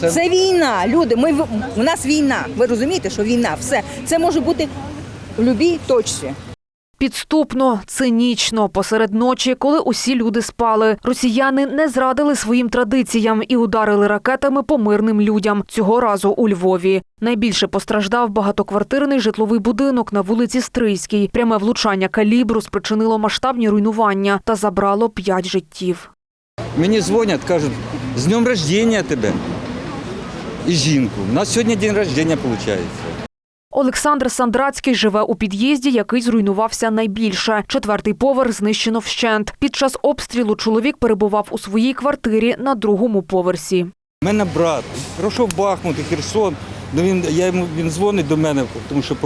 Це війна, люди. Ми в- у нас війна. Ви розумієте, що війна, все це може бути в будь-якій точці. Підступно, цинічно, посеред ночі, коли усі люди спали. Росіяни не зрадили своїм традиціям і ударили ракетами по мирним людям. Цього разу у Львові. Найбільше постраждав багатоквартирний житловий будинок на вулиці Стрийській. Пряме влучання калібру спричинило масштабні руйнування та забрало п'ять життів. Мені дзвонять, кажуть, з днем рождення тебе. І жінку. У нас сьогодні день рождення виходить. Олександр Сандрацький живе у під'їзді, який зруйнувався найбільше. Четвертий поверх знищено вщент. Під час обстрілу чоловік перебував у своїй квартирі на другому поверсі. У мене брат пройшов Бахмут і Херсон. Ну, він, я йому, він дзвонить до мене, тому що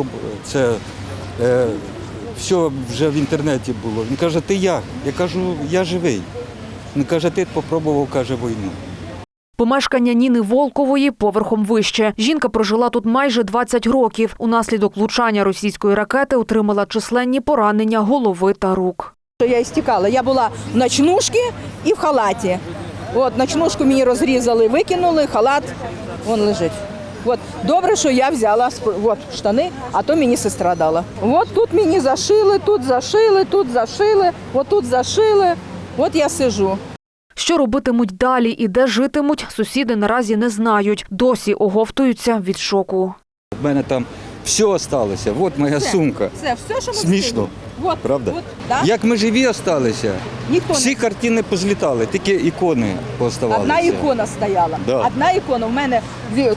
це е, все вже в інтернеті було. Він каже, ти як? Я кажу, я живий. Він каже, ти попробував, каже, війну. Помешкання Ніни Волкової поверхом вище. Жінка прожила тут майже 20 років. Унаслідок влучання російської ракети отримала численні поранення голови та рук. Я істікала. Я була в ночнушці і в халаті. От ночнушку мені розрізали, викинули, халат вон лежить. От добре, що я взяла от, штани, а то мені сестра дала. От тут мені зашили, тут зашили, тут зашили, от тут зашили. От я сижу. Що робитимуть далі і де житимуть, сусіди наразі не знають. Досі оговтуються від шоку. У мене там все залишилося. От моя сумка. Це все, що ми Смішно, От, правда? От, да? Як ми живі залишилися, Ніхто всі не картини позлітали, тільки ікони поставалися. Одна ікона стояла. Да. Одна ікона. У мене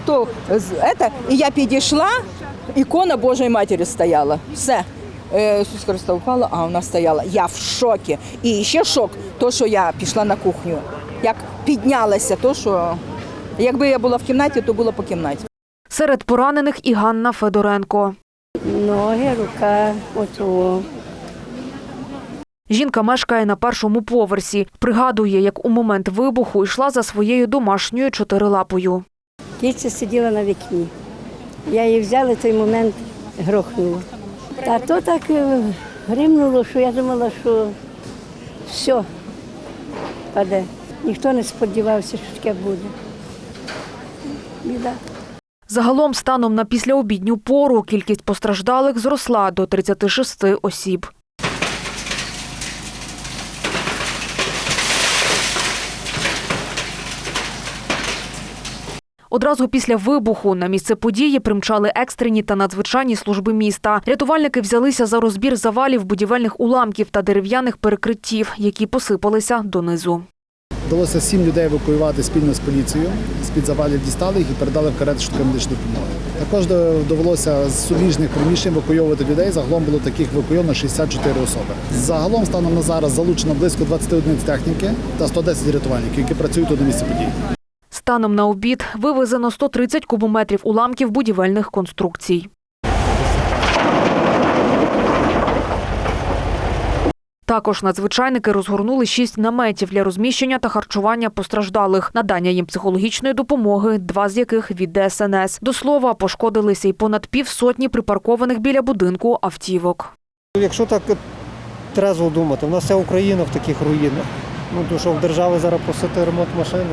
то з ета, і я підійшла, ікона Божої Матері стояла. Все. Е, Ісус Христос впала, а вона стояла. Я в шокі. І ще шок, то, що я пішла на кухню. Як піднялася, то що якби я була в кімнаті, то було по кімнаті. Серед поранених і Ганна Федоренко. Ноги, рука, оцю. Жінка мешкає на першому поверсі. Пригадує, як у момент вибуху йшла за своєю домашньою чотирилапою. Киця сиділа на вікні. Я її взяла, той момент грохнула. А то так е, гримнуло, що я думала, що все паде. Ніхто не сподівався, що таке буде. Біда. Загалом, станом на післяобідню пору, кількість постраждалих зросла до 36 осіб. Одразу після вибуху на місце події примчали екстрені та надзвичайні служби міста. Рятувальники взялися за розбір завалів будівельних уламків та дерев'яних перекриттів, які посипалися донизу. Вдалося сім людей евакуювати спільно з поліцією. З-під завалів дістали їх і передали в карету швидкої медичної допомоги. Також довелося з суміжних приміщень евакуйовувати людей. Загалом було таких евакуйовано 64 особи. Загалом станом на зараз залучено близько 20 одиниць техніки та 110 рятувальників, які працюють на місці події. Станом на обід вивезено 130 кубометрів уламків будівельних конструкцій. Також надзвичайники розгорнули шість наметів для розміщення та харчування постраждалих, надання їм психологічної допомоги, два з яких від ДСНС. До слова, пошкодилися й понад півсотні припаркованих біля будинку автівок. Якщо так трезво думати, у нас вся Україна в таких руїнах. Ну, то що в держави зараз просити ремонт машини.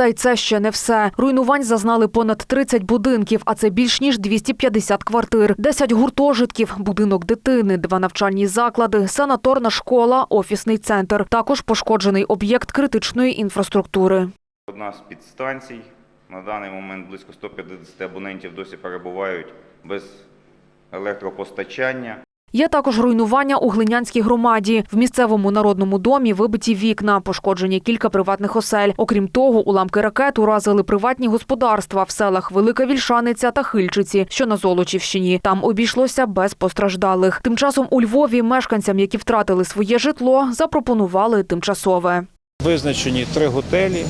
Та й це ще не все. Руйнувань зазнали понад 30 будинків, а це більш ніж 250 квартир, 10 гуртожитків, будинок дитини, два навчальні заклади, санаторна школа, офісний центр. Також пошкоджений об'єкт критичної інфраструктури. Одна з підстанцій. На даний момент близько 150 абонентів досі перебувають без електропостачання. Є також руйнування у Глинянській громаді. В місцевому народному домі вибиті вікна, пошкоджені кілька приватних осель. Окрім того, уламки ракет уразили приватні господарства в селах Велика Вільшаниця та Хильчиці, що на Золочівщині. Там обійшлося без постраждалих. Тим часом у Львові мешканцям, які втратили своє житло, запропонували тимчасове. Визначені три готелі,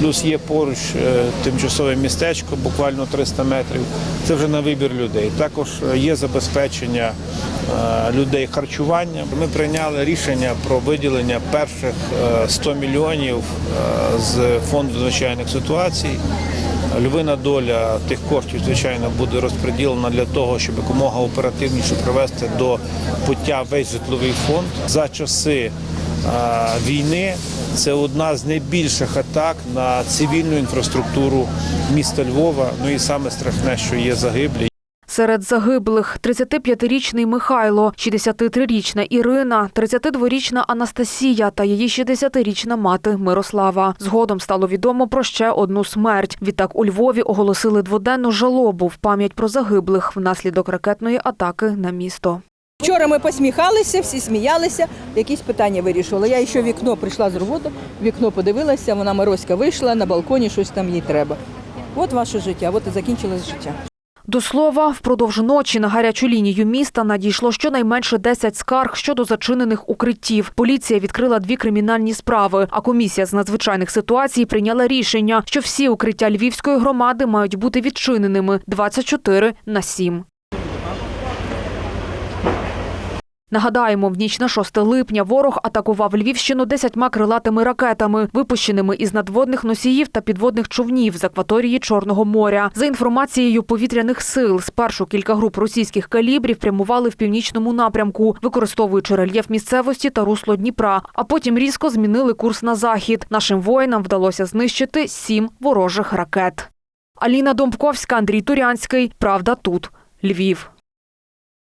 плюс є поруч е, тимчасове містечко, буквально 300 метрів. Це вже на вибір людей. Також е, є забезпечення е, людей харчуванням. Ми прийняли рішення про виділення перших е, 100 мільйонів з фонду звичайних ситуацій. Львина доля тих коштів, звичайно, буде розподілена для того, щоб якомога оперативніше привести до пуття весь житловий фонд. За часи війни. Це одна з найбільших атак на цивільну інфраструктуру міста Львова. Ну і саме страшне, що є загиблі. Серед загиблих 35-річний Михайло, 63-річна Ірина, 32-річна Анастасія та її 60-річна мати Мирослава. Згодом стало відомо про ще одну смерть. Відтак у Львові оголосили дводенну жалобу в пам'ять про загиблих внаслідок ракетної атаки на місто. Вчора ми посміхалися, всі сміялися, якісь питання вирішували. Я ще вікно прийшла з роботи, вікно подивилася, вона Мироська вийшла на балконі, щось там їй треба. От ваше життя, от і закінчилось життя. До слова, впродовж ночі на гарячу лінію міста надійшло щонайменше 10 скарг щодо зачинених укриттів. Поліція відкрила дві кримінальні справи, а комісія з надзвичайних ситуацій прийняла рішення, що всі укриття Львівської громади мають бути відчиненими 24 на 7. Нагадаємо, в ніч на 6 липня ворог атакував Львівщину десятьма крилатими ракетами, випущеними із надводних носіїв та підводних човнів з акваторії Чорного моря. За інформацією повітряних сил, спершу кілька груп російських калібрів прямували в північному напрямку, використовуючи рельєф місцевості та русло Дніпра, а потім різко змінили курс на захід. Нашим воїнам вдалося знищити сім ворожих ракет. Аліна Домбковська, Андрій Турянський. Правда тут. Львів.